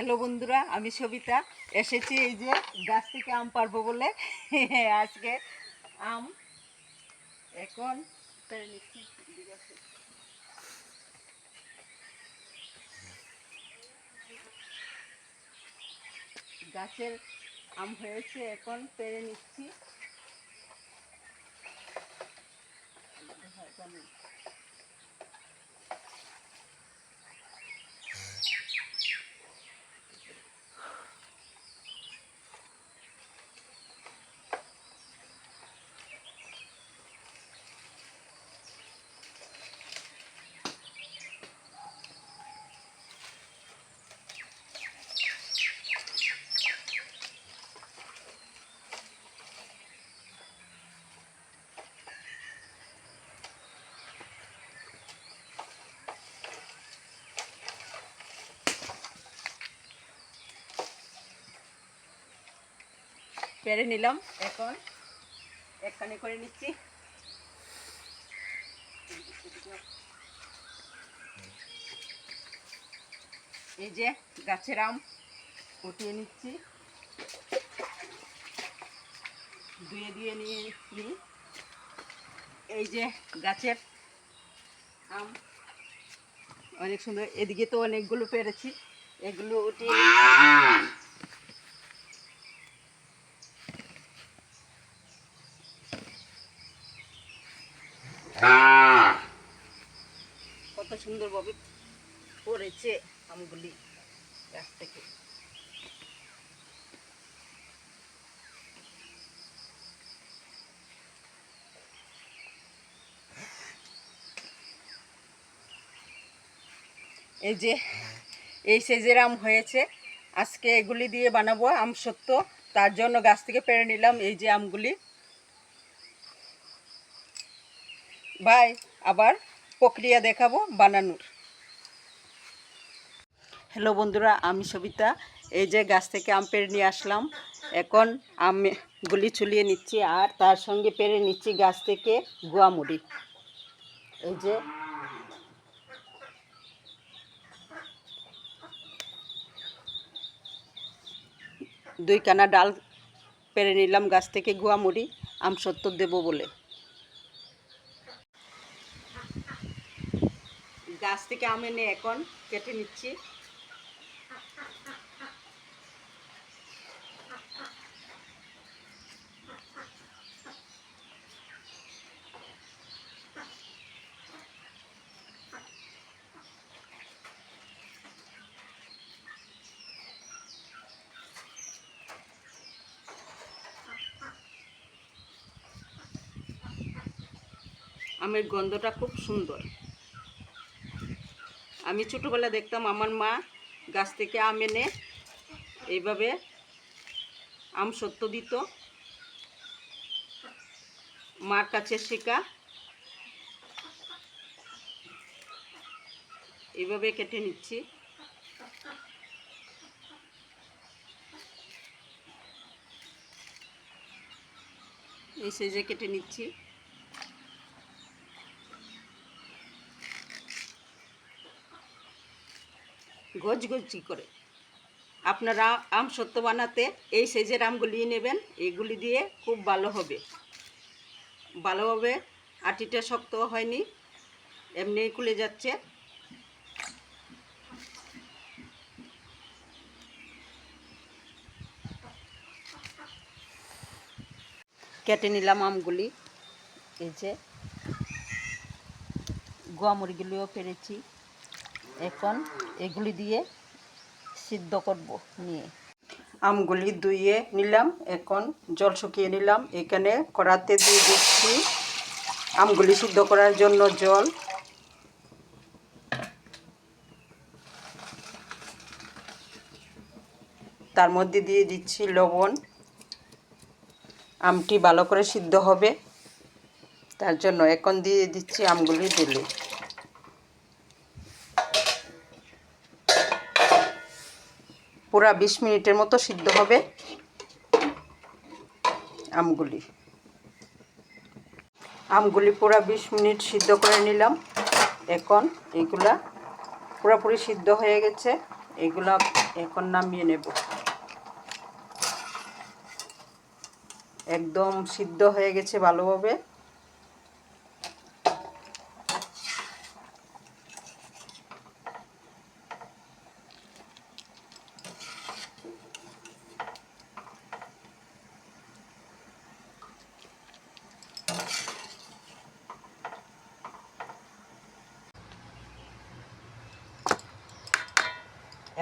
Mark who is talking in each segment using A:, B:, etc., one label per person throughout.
A: Hello বন্ধুরা, আমি সবিতা। এসেছি এই যে গাছ থেকে আম পারব বলে। আজকে আম এখন। গাছের আম হয়েছে, এখন পেরে নিচ্ছি। পেরে নিলাম। এখন একখানে করে নিচ্ছি। এই যে গাছের আম উঠিয়ে নিচ্ছি। ধুয়ে দিয়ে নিয়ে নিই এই যে গাছের আম। অনেক সুন্দর। এদিকে তো অনেকগুলো পেরেছি। এগুলো উঠিয়ে নিচ্ছি। কত সুন্দরভাবে পড়েছে আমগুলি গাছ থেকে। এই যে, এই সাইজের আম হয়েছে। আজকে এগুলি দিয়ে বানাবো, আম সত্য। তার জন্য গাছ থেকে পেরে নিলাম এই যে আমগুলি। ভাই, আবার প্রক্রিয়া দেখাবো বানানোর। হ্যালো বন্ধুরা, আমি সবিতা। এই যে গাছ থেকে আম পেড়ে নিয়ে আসলাম। এখন আমগুলি চুলিয়ে নিচ্ছি আর তার সঙ্গে পেরে নিচ্ছি গাছ থেকে গুয়ামুড়ি এই যে দুই কানা ডাল পেরে নিলাম গাছ থেকে গুয়ামুড়ি আম সত্তর দেবো বলে। গাছ থেকে আম এনে এখন কেটে নিচ্ছি। আমের গন্ধটা খুব সুন্দর। আমি ছোটোবেলা দেখতাম আমার মা গাছ থেকে আম এনে এইভাবে আম সত্য দিত। মার কাছে শেখা এইভাবে কেটে নিচ্ছি। এই সাইজে কেটে নিচ্ছি। গজ গজি করে। আপনারা আম সত্য বানাতে এই সাইজের আমগুলি নেবেন, এগুলি দিয়ে খুব ভালো হবে। ভালোভাবে আটিটা শক্ত হয়নি, এমনি খুলে যাচ্ছে। কেটে নিলাম আমগুলি। এই যে গোয়া মুরগিগুলিও পেরেছি। এখন এগুলি দিয়ে সিদ্ধ করব নিয়ে। আমগুলি ধুয়ে নিলাম, এখন জল শুকিয়ে নিলাম। এখানে কড়াতে দিয়ে দিচ্ছি আমগুলি সিদ্ধ করার জন্য জল। তার মধ্যে দিয়ে দিচ্ছি লবণ। আমটি ভালো করে সিদ্ধ হবে। তার জন্য এখন দিয়ে দিচ্ছি আমগুলি দিলে পুরা বিশ মিনিটের মতো সিদ্ধ হবে আমগুলি। আমগুলি পুরা বিশ মিনিট সিদ্ধ করে নিলাম। এখন এগুলা পুরোপুরি সিদ্ধ হয়ে গেছে। এগুলা এখন নামিয়ে নেব। একদম সিদ্ধ হয়ে গেছে ভালোভাবে।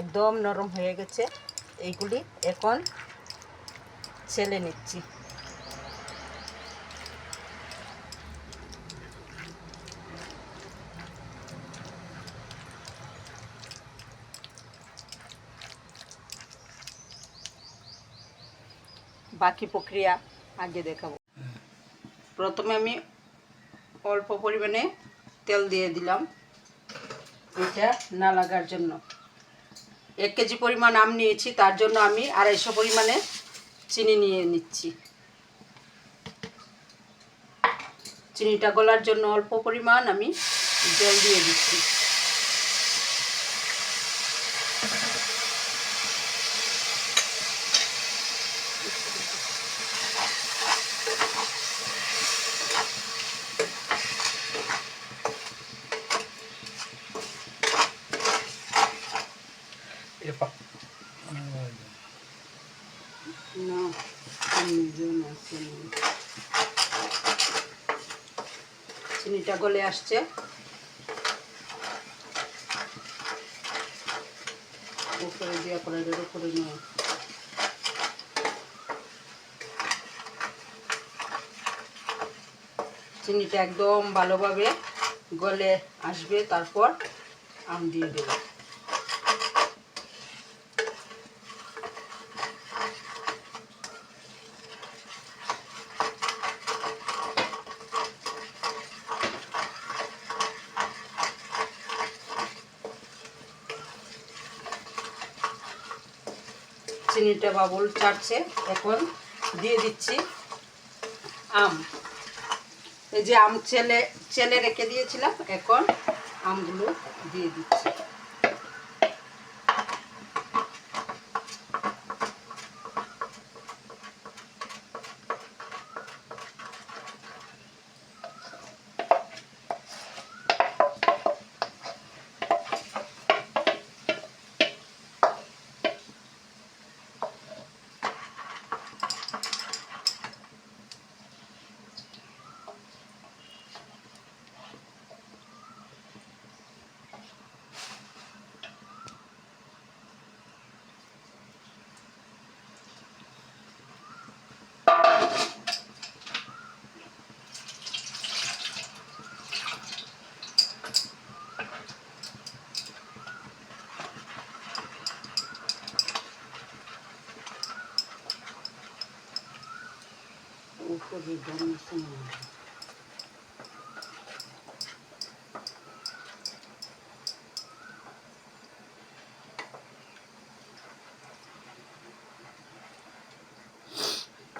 A: একদম নরম হয়ে গেছে। এইগুলি এখন ছেলে নিচ্ছি। বাকি প্রক্রিয়া আগে দেখাবো। প্রথমে আমি অল্প পরিমাণে তেল দিয়ে দিলাম। এটা না লাগার জন্য। এক কেজি পরিমাণ আম নিয়েছি, তার জন্য আমি আড়াইশো পরিমাণে চিনি নিয়ে নিচ্ছি। চিনিটা গলার জন্য অল্প পরিমাণ আমি জল দিয়ে দিচ্ছি
B: Epa.
A: না নিজেও না চিনি চিনিটা গলে আসছে। উপরে দেওয়া কড়াইটার উপরে নিয়ে। চিনিটা একদম ভালোভাবে গলে আসবে, তারপর আম দিয়ে দেবো। চিনিটা বাবুল চাটছে এখন দিয়ে দিচ্ছি আম। এই যে আম ছেলে ছেলে রেখে দিয়েছিলাম, এখন আমগুলো দিয়ে দিচ্ছি।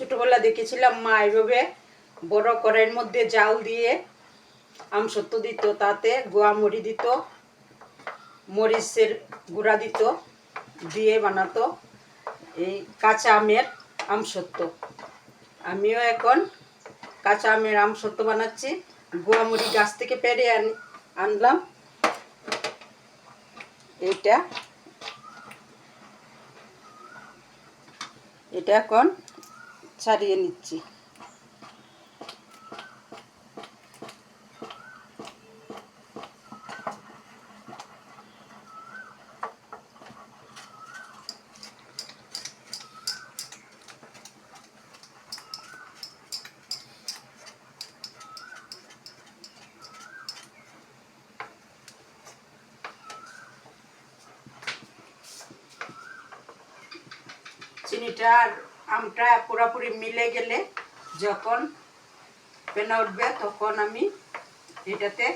A: ছোটবেলা দেখেছিলাম মা এইভাবে বড় কড়াইয়ের মধ্যে জাল দিয়ে আমসত্ব দিত, তাতে গোয়া মরি দিত, মরিচের গুঁড়া দিত, দিয়ে বানাতো এই কাঁচা আমের আমসত্ব আমিও এখন কাঁচা আমের আমসত্ব বানাচ্ছি। গোয়ামুড়ি গাছ থেকে পেরে আন, আনলাম। এটা এটা এখন ছাড়িয়ে নিচ্ছি। চিনিটা আমটা পুরোপুরি মিলে গেলে যখন পেনা উঠবে, তখন আমি এটাতে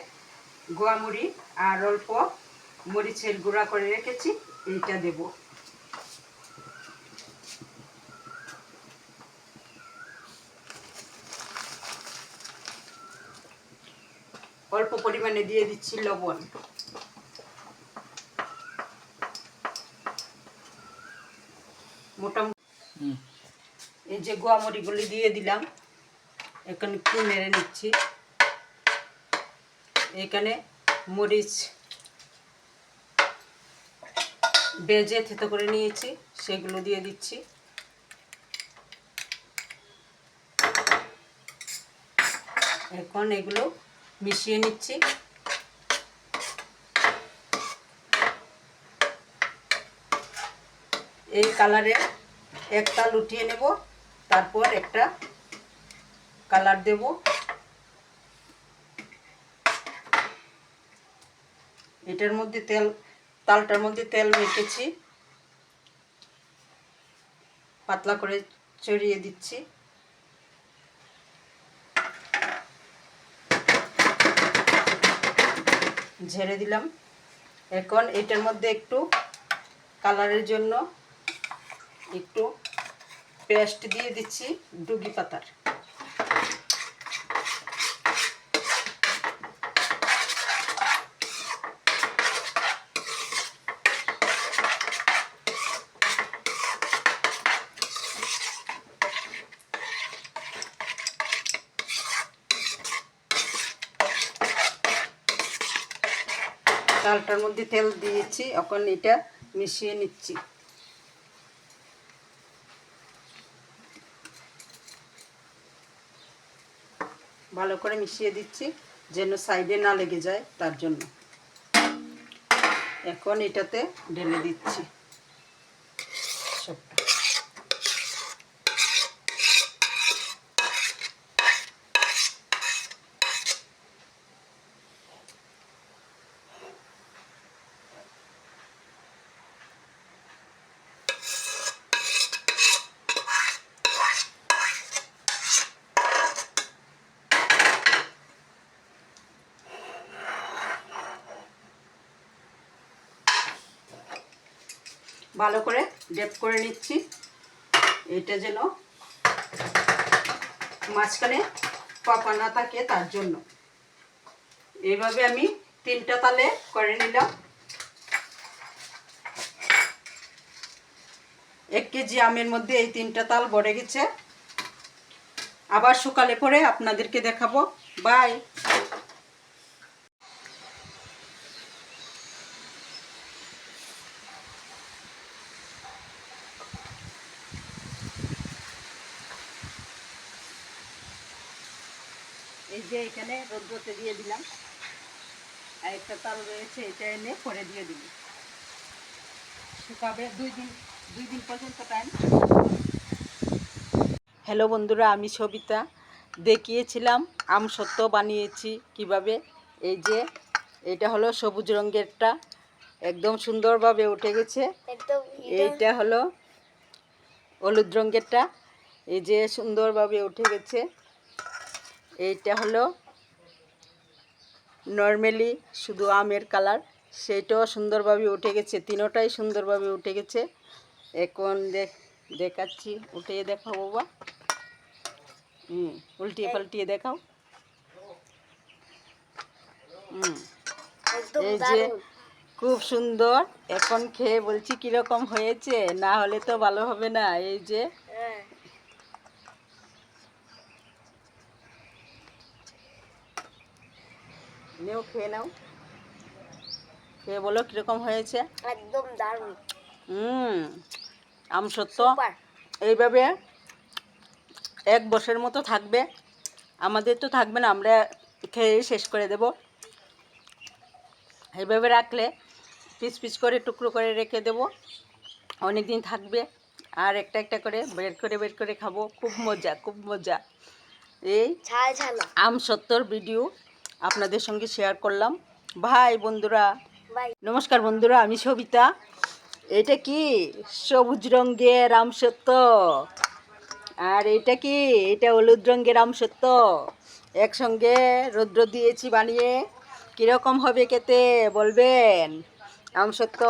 A: গোয়ামুড়ি আর অল্প মরিচের গুঁড়া করে রেখেছি, এইটা দেব। অল্প পরিমাণে দিয়ে দিচ্ছি লবণ। মোটামুটি যে গোয়ামরিগুলি দিয়ে দিলাম। এখন একটু নেড়ে নিচ্ছি। এখানে মরিচ বেজে থেতো করে নিয়েছি, সেগুলো দিয়ে দিচ্ছি। এখন এগুলো মিশিয়ে নিচ্ছি। এই কালারে একটা লুটিয়ে নেব। তারপর একটা কালার দেব। এটার মধ্যে তেল, তালটার মধ্যে তেল মেখেছি। পাতলা করে চড়িয়ে দিচ্ছি। ঝেড়ে দিলাম। এখন এটার মধ্যে একটু কালারের জন্য একটু পেস্ট দিয়ে দিচ্ছি ডুগি পাতার। চালটার মধ্যে তেল দিয়েছি এখন এটা মিশিয়ে নিচ্ছি। ভালো করে মিশিয়ে দিচ্ছি, যেন সাইডে না লেগে যায়, তার জন্য। এখন এটাতে ঢেলে দিচ্ছি। ভালো করে ডেপ করে নিচ্ছি। এটা যেন মাঝখানে পাপা না থাকে তার জন্য। এইভাবে আমি তিনটা তালে করে নিলাম। এক কেজি আমের মধ্যে এই তিনটা তাল ভরে গেছে। আবার সকালে পরে আপনাদেরকে দেখাবো। বাই এই যে এখানে দিয়ে দিলাম। আর একটা তাল রয়েছে এটা এনে করে দিয়ে দিবি। শুকাবে দুই দিন দুই দিন পর্যন্ত টাইম হ্যালো বন্ধুরা আমি সবিতা। দেখিয়েছিলাম আম সত্য বানিয়েছি কীভাবে। এই যে এটা হলো সবুজ রঙেরটা। একদম সুন্দরভাবে উঠে গেছে। এইটা হলো হলুদ রঙেরটা। এই যে সুন্দরভাবে উঠে গেছে। এইটা হলো নর্মালি শুধু আমের কালার সেইটাও সুন্দরভাবে উঠে গেছে তিনোটাই সুন্দরভাবে উঠে গেছে। এখন দেখ দেখাচ্ছি উঠিয়ে দেখাও বাবা। হুম উল্টিয়ে পাল্টিয়ে দেখাও। হুম এই যে খুব সুন্দর। এখন খেয়ে বলছি কীরকম হয়েছে না হলে তো ভালো হবে না। এই যে নেও খেয়ে নাও। খেয়ে বলো কীরকম হয়েছে।
C: একদম দারুণ।
A: হুম আম সত্য। এইভাবে এক বছরের মতো থাকবে। আমাদের তো থাকবে না আমরা খেয়ে শেষ করে দেব। এইভাবে রাখলে পিস পিস করে টুকরো করে রেখে দেব। অনেক দিন থাকবে আর একটা একটা করে বের করে বের করে খাব। খুব মজা খুব মজা। এই আম সত্তর ভিডিও। আপনাদের সঙ্গে শেয়ার করলাম। ভাই বন্ধুরা নমস্কার বন্ধুরা আমি সবিতা। এটা কি? সবুজ রঙের আমসত্ব আর এটা কি? এটা হলুদ রঙের আমসত্ব একসঙ্গে রৌদ্র দিয়েছি বানিয়ে। কীরকম হবে খেতে বলবেন? আমসত্ব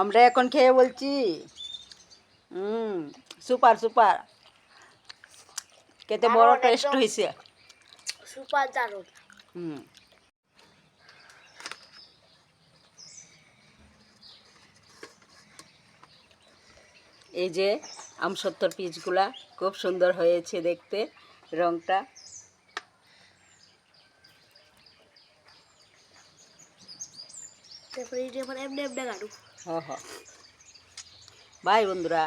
A: আমরা এখন খেয়ে বলছি। Hmm super super. খেতে বড় টেস্ট হয়েছে
C: সুপার দারুণ।
A: হুম। এই যে আমসত্তর পিসগুলা খুব সুন্দর হয়েছে দেখতে রংটা।
C: তারপরে আমার এমনি এমনি গাড়ু
A: হ হ বাই বন্ধুরা।